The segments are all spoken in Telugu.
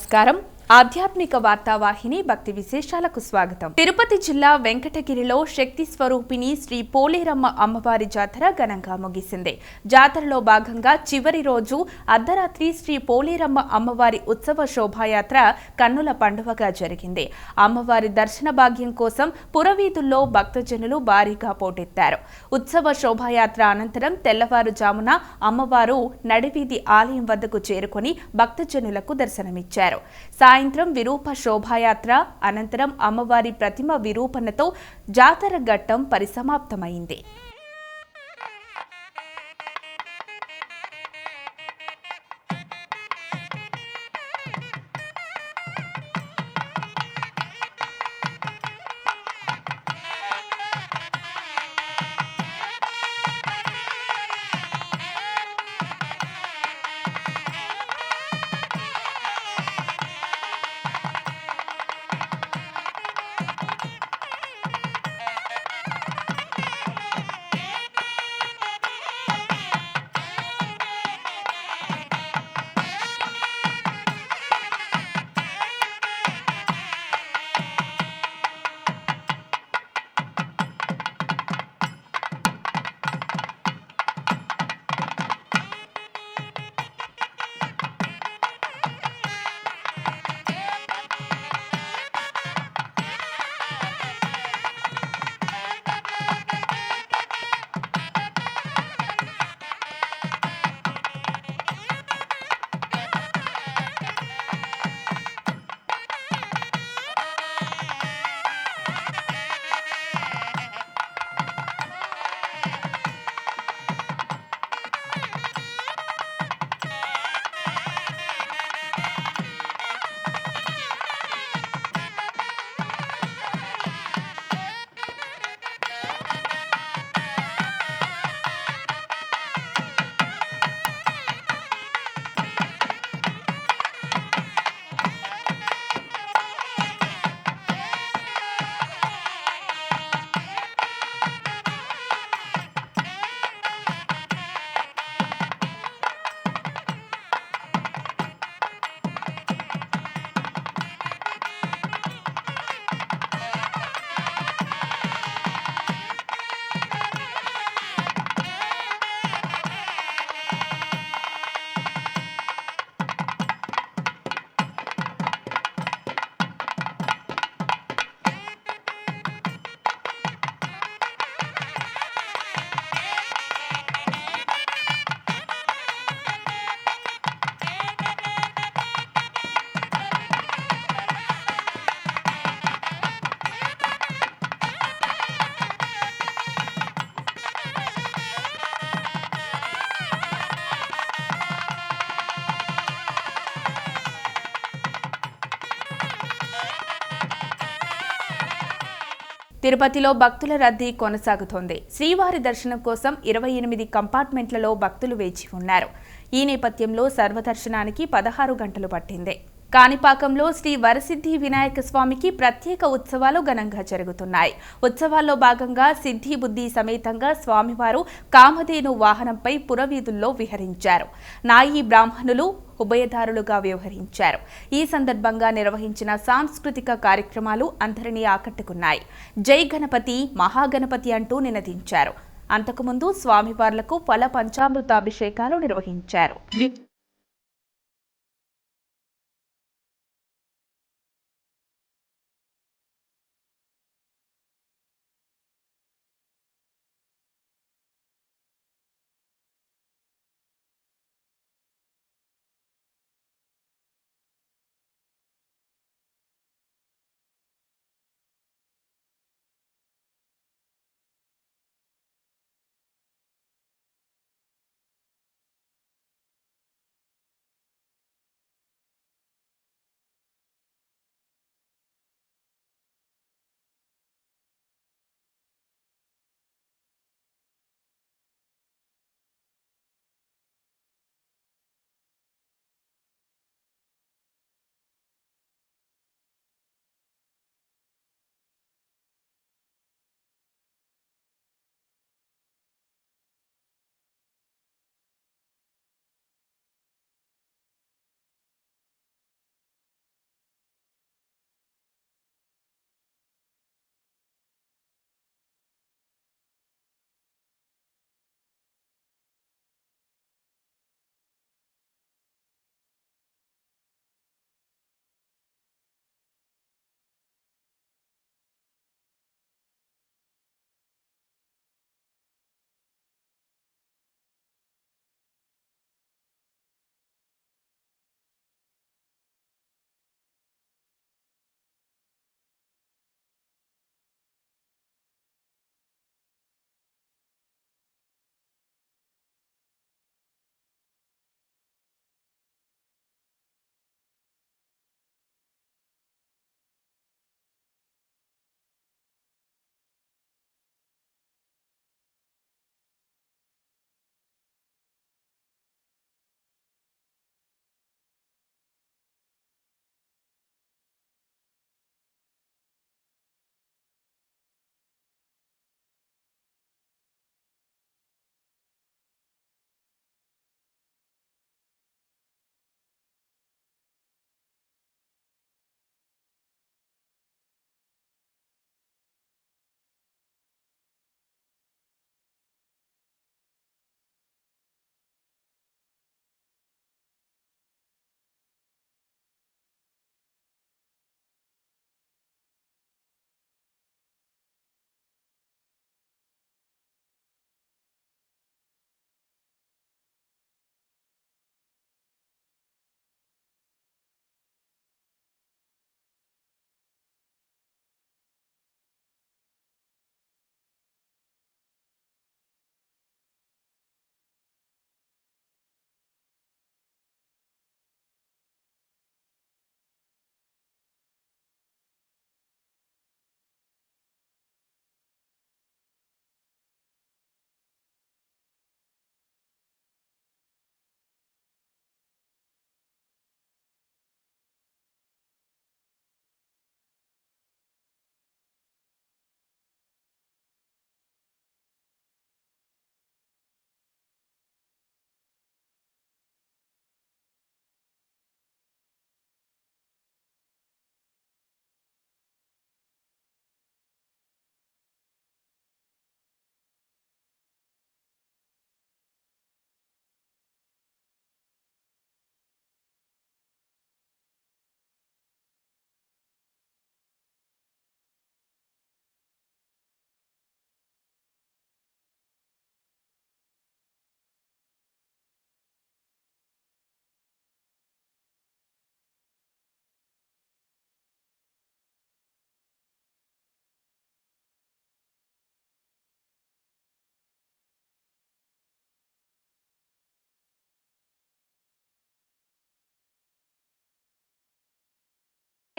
నమస్కారం. ఆధ్యాత్మిక వార్తావాహిని భక్తి విశేషాలకు స్వాగతం. తిరుపతి జిల్లా వెంకటగిరిలో శక్తి స్వరూపిణి శ్రీ పోలేరమ్మ అమ్మవారి జాతర ఘనంగా ముగిసింది. జాతరలో భాగంగా చివరి రోజు అర్ధరాత్రి శ్రీ పోలేరమ్మ అమ్మవారి ఉత్సవ శోభాయాత్ర కన్నుల పండుగగా జరిగింది. అమ్మవారి దర్శన భాగ్యం కోసం పురవీధుల్లో భక్తజనులు భారీగా పోటెత్తారు. ఉత్సవ శోభాయాత్ర అనంతరం తెల్లవారుజామున అమ్మవారు నడివీధి ఆలయం వద్దకు చేరుకొని భక్తజనులకు దర్శనమిచ్చారు. సాయం సాయంత్రం విరూప శోభాయాత్ర అనంతరం అమ్మవారి ప్రతిమ విరూపణతో జాతర ఘట్టం పరిసమాప్తమైంది. తిరుపతిలో భక్తుల రద్దీ కొనసాగుతోంది. శ్రీవారి దర్శనం కోసం ఇరవై ఎనిమిది కంపార్ట్మెంట్లలో భక్తులు వేచి ఉన్నారు. ఈ నేపథ్యంలో సర్వదర్శనానికి పదహారు గంటలు పట్టింది. కాణిపాకంలో శ్రీ వరసిద్ధి వినాయక స్వామికి ప్రత్యేక ఉత్సవాలు ఘనంగా జరుగుతున్నాయి. ఉత్సవాల్లో భాగంగా సిద్ధి బుద్ధి సమేతంగా స్వామివారు కామధేను వాహనంపై పురవీధుల్లో విహరించారు. నాయి బ్రాహ్మణులు ఉభయదారులుగా వ్యవహరించారు. ఈ సందర్భంగా నిర్వహించిన సాంస్కృతిక కార్యక్రమాలు అందరినీ ఆకట్టుకున్నాయి. జై గణపతి మహాగణపతి అంటూ నినదించారు. అంతకుముందు స్వామివార్లకు ఫల పంచామృతాభిషేకాలు నిర్వహించారు.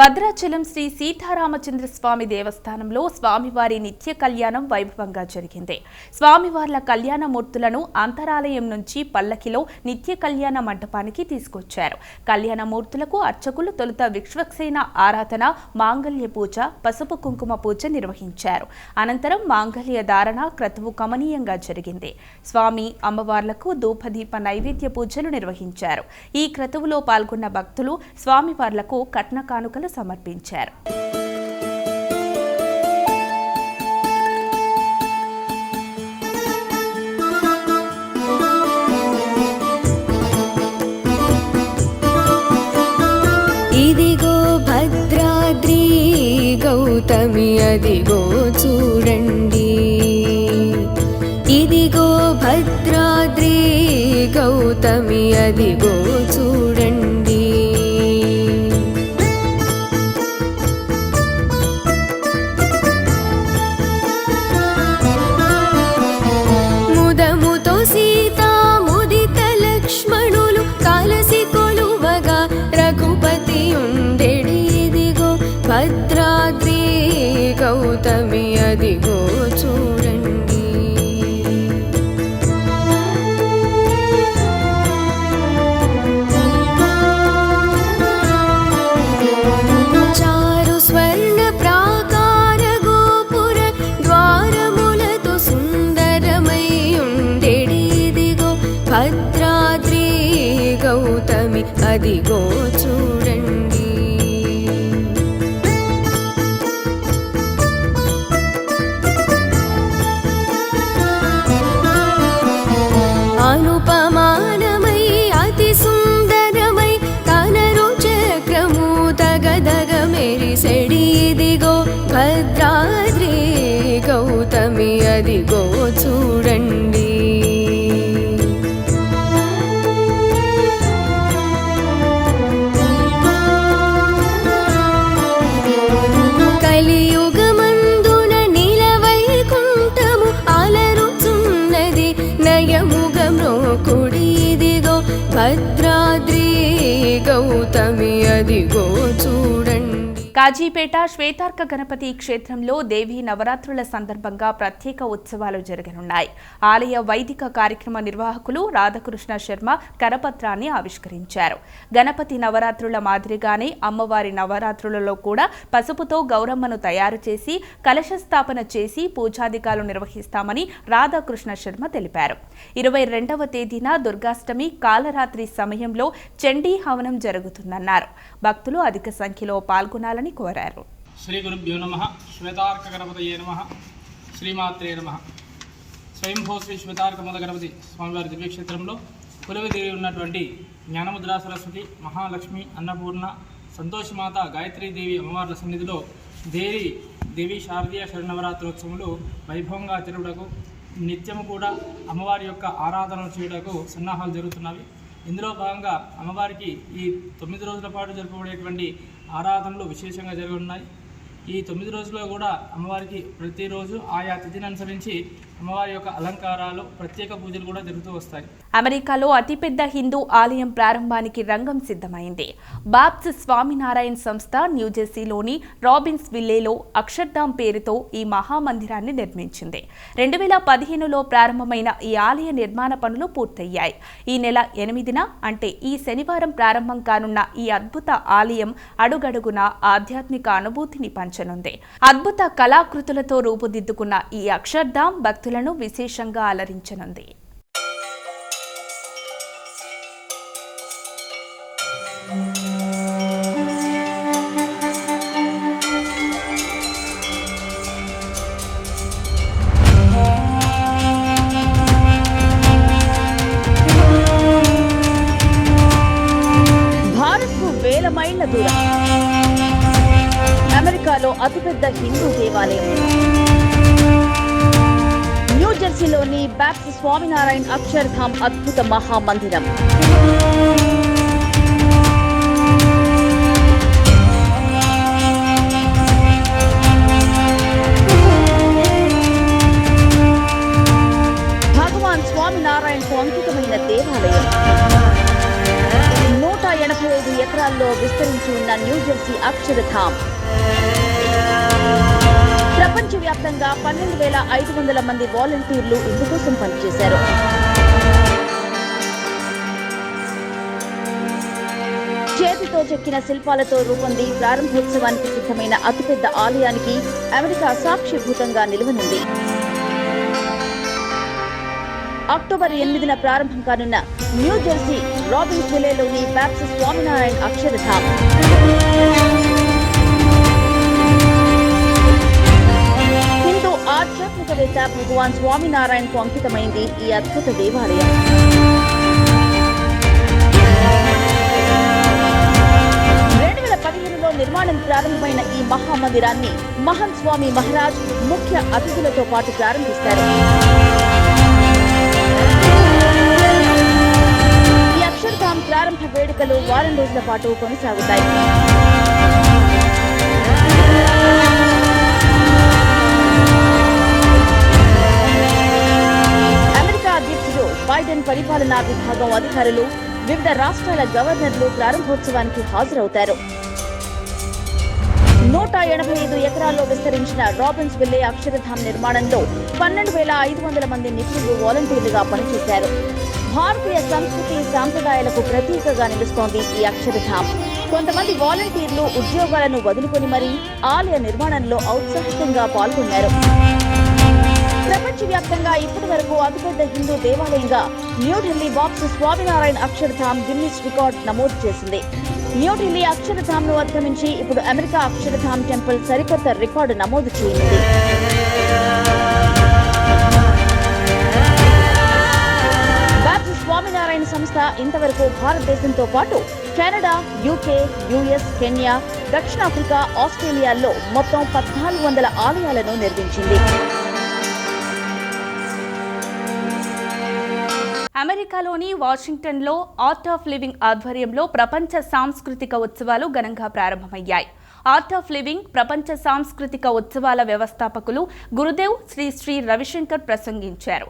భద్రాచలం శ్రీ సీతారామచంద్ర స్వామి దేవస్థానంలో స్వామివారి నిత్య కళ్యాణం వైభవంగా జరిగింది. స్వామివార్ల కళ్యాణ మూర్తులను అంతరాలయం నుంచి పల్లకిలో నిత్య కళ్యాణ మంటపానికి తీసుకొచ్చారు. కళ్యాణ మూర్తులకు అర్చకులు తొలుత విశ్వక్సేన ఆరాధన మాంగళ్య పూజ పసుపు కుంకుమ పూజ నిర్వహించారు. అనంతరం మాంగళ్య ధారణ క్రతువు కమనీయంగా జరిగింది. స్వామి అమ్మవార్లకు ధూపదీప నైవేద్య పూజలు నిర్వహించారు. ఈ క్రతువులో పాల్గొన్న భక్తులు స్వామివార్లకు కట్న కానుకలు సమర్పించారు. ఇదిగో భద్రాద్రి గౌతమి అదిగో చూడండి. ఇదిగో భద్రాద్రి గౌతమి అదిగో చూ అదిగో చూడండి. అనుపమానమై అతి సుందరమై కనరు చక్రము తగదగ మెరిసెడి ఇదిగో భద్రాద్రి గౌతమి అదిగో కాజీపేట శ్వేతార్క గణపతి క్షేత్రంలో దేవీ నవరాత్రుల సందర్భంగా ప్రత్యేక ఉత్సవాలు జరగనున్నాయి. ఆలయ వైదిక కార్యక్రమ నిర్వాహకులు రాధాకృష్ణ శర్మ కరపత్రాన్ని ఆవిష్కరించారు. గణపతి నవరాత్రుల మాదిరిగానే అమ్మవారి నవరాత్రులలో కూడా పసుపుతో గౌరమ్మను తయారు చేసి కలశ స్థాపన చేసి పూజాధికాలు నిర్వహిస్తామని రాధాకృష్ణ శర్మ తెలిపారు. ఇరవై రెండవ తేదీన దుర్గాష్టమి కాలరాత్రి సమయంలో చండీ హవనం జరుగుతుందన్నారు. భక్తులు అధిక సంఖ్యలో పాల్గొనాలని కోరారు. శ్రీ గురుభ్యో నమ. శ్వేతార్క గణపతయే నమ. శ్రీమాత్రే నమ. స్వయంభూ శ్రీ శ్వేతార్క మూల గణపతి స్వామివారి దివ్యక్షేత్రంలో కులవిదేవి ఉన్నటువంటి జ్ఞానముద్రా సరస్వతి మహాలక్ష్మి అన్నపూర్ణ సంతోషమాత గాయత్రీదేవి అమ్మవార్ల సన్నిధిలో దేవి దేవి శారదీయ శరణవరాత్రోత్సవంలో వైభవంగా జరుపుటకు నిత్యము కూడా అమ్మవారి యొక్క ఆరాధన చేయుటకు సన్నాహాలు జరుగుతున్నవి. ఇందులో భాగంగా అమ్మవారికి ఈ తొమ్మిది రోజుల పాటు జరపబడేటువంటి ఆరాధనలు విశేషంగా జరగనున్నాయి. ఈ తొమ్మిది రోజుల్లో కూడా అమ్మవారికి ప్రతిరోజు ఆయా తిథిని అనుసరించి అమ్మవారి యొక్క అలంకారాలు ప్రత్యేక పూజలు కూడా జరుగుతూ వస్తాయి. అమెరికాలో అతిపెద్ద హిందూ ఆలయం ప్రారంభానికి రంగం సిద్ధమైంది. బాబ్స్ స్వామినారాయణ సంస్థ న్యూజెర్సీలోని రాబిన్స్ విల్లేలో అక్షర్ధాం పేరుతో ఈ మహామందిరాన్ని నిర్మించింది. రెండు వేల పదిహేనులో ప్రారంభమైన ఈ ఆలయ నిర్మాణ పనులు పూర్తయ్యాయి. ఈ నెల ఎనిమిదిన అంటే ఈ శనివారం ప్రారంభం కానున్న ఈ అద్భుత ఆలయం అడుగడుగున ఆధ్యాత్మిక అనుభూతిని పంచనుంది. అద్భుత కళాకృతులతో రూపుదిద్దుకున్న ఈ అక్షర్ధామ్ భక్తులను విశేషంగా అలరించనుంది. అద్భుత మహామందిరం. భగవాన్ స్వామినారాయణకు అంకితమైన దేవాలయం. నూట ఎనభై ఐదు ఎకరాల్లో విస్తరించి ఉన్న న్యూజెర్సీ అక్షరధామ్ ప్రపంచవ్యాప్తంగా పన్నెండు వేల ఐదు వందల మంది వాలంటీర్లు ఇందుకోసం పనిచేశారు. చేతితో చెక్కిన శిల్పాలతో రూపొంది ప్రారంభోత్సవానికి సిద్ధమైన అతిపెద్ద ఆలయానికి అమెరికా సాక్షిభూతంగా నిలవనుంది. అక్టోబర్ ఎనిమిదిన ప్రారంభం కానున్న న్యూ జెర్సీ రాబిన్స్ విలేలోని బ్యాప్టిస్ట్ స్వామినారాయణ అక్షరధామ్. ఆధ్యాత్మికవేత్త భగవాన్ స్వామినారాయణకు అంకితమైంది ఈ అద్భుత దేవాలయం. రెండు వేల పదిహేనులో నిర్మాణం ప్రారంభమైన ఈ మహామందిరాన్ని మహన్ స్వామి మహారాజ్ ముఖ్య అతిథులతో పాటు ప్రారంభిస్తారు. ఈ అక్షర్ధామ్ ప్రారంభ వేడుకలు వారం రోజుల పాటు కొనసాగుతాయి. బైడెన్ పరిపాలనా విభాగం అధికారులు వివిధ రాష్ట్రాల గవర్నర్లు ప్రారంభోత్సవానికి హాజరవుతారు. నూట ఎనభై ఐదు ఎకరాల్లో విస్తరించిన రాబిన్స్ విల్లే అక్షరధామ్ నిర్మాణంలో పన్నెండు వేల ఐదు వందల మంది నిపుణులు వాలంటీర్లుగా పనిచేశారు. భారతీయ సంస్కృతి సాంప్రదాయాలకు ప్రతీకగా నిలుస్తోంది ఈ అక్షరధామ్. కొంతమంది వాలంటీర్లు ఉద్యోగాలను వదులుకొని మరీ ఆలయ నిర్మాణంలో ఔత్సాహికంగా పాల్గొన్నారు. ప్రపంచవ్యాప్తంగా ఇప్పటి వరకు అతిపెద్ద హిందూ దేవాలయంగా న్యూఢిల్లీ బాక్స్ స్వామినారాయణ అక్షరధామ్ గిన్నిస్ రికార్డ్ నమోదు చేసింది. న్యూఢిల్లీ అక్షరధామ్ను ఇప్పుడు అమెరికా అక్షరధామ్ టెంపుల్ సరికొత్త రికార్డు నమోదు చేయనుంది స్వామినారాయణ సంస్థ ఇంతవరకు భారతదేశంతో పాటు కెనడా యూకే యుఎస్ కెన్యా దక్షిణాఫ్రికా ఆస్ట్రేలియాల్లో మొత్తం పద్నాలుగు వందల ఆలయాలను నిర్మించింది. అమెరికాలోని వాషింగ్టన్లో ఆర్ట్ ఆఫ్ లివింగ్ ఆధ్వర్యంలో ప్రపంచ సాంస్కృతిక ఉత్సవాలు ఘనంగా ప్రారంభమయ్యాయి. ఆర్ట్ ఆఫ్ లివింగ్ ప్రపంచ సాంస్కృతిక ఉత్సవాల వ్యవస్థాపకులు గురుదేవ్ శ్రీ శ్రీ రవిశంకర్ ప్రసంగించారు.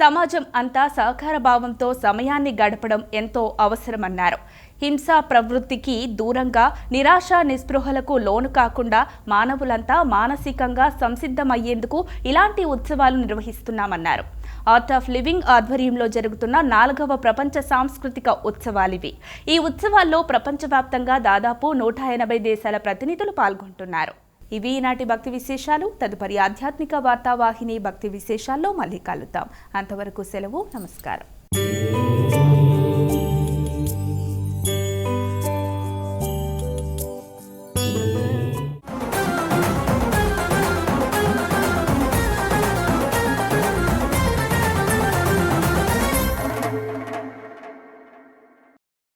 సమాజం అంతా సహకార భావంతో సమయాన్ని గడపడం ఎంతో అవసరమన్నారు. హింసా ప్రవృత్తికి దూరంగా నిరాశ నిస్పృహలకు లోను కాకుండా మానవులంతా మానసికంగా సంసిద్ధమయ్యేందుకు ఇలాంటి ఉత్సవాలు నిర్వహిస్తున్నామన్నారు. ఆర్ట్ ఆఫ్ లివింగ్ ఆధ్వర్యంలో జరుగుతున్న నాలుగవ ప్రపంచ సాంస్కృతిక ఉత్సవాలివి. ఈ ఉత్సవాల్లో ప్రపంచవ్యాప్తంగా దాదాపు నూట ఎనభై దేశాల ప్రతినిధులు పాల్గొంటున్నారు. ఇవి ఈనాటి భక్తి విశేషాలు. తదుపరి ఆధ్యాత్మిక వార్తావాహిని భక్తి విశేషాల్లో మళ్ళీ కలుద్దాం. అంతవరకు సెలవు నమస్కారం.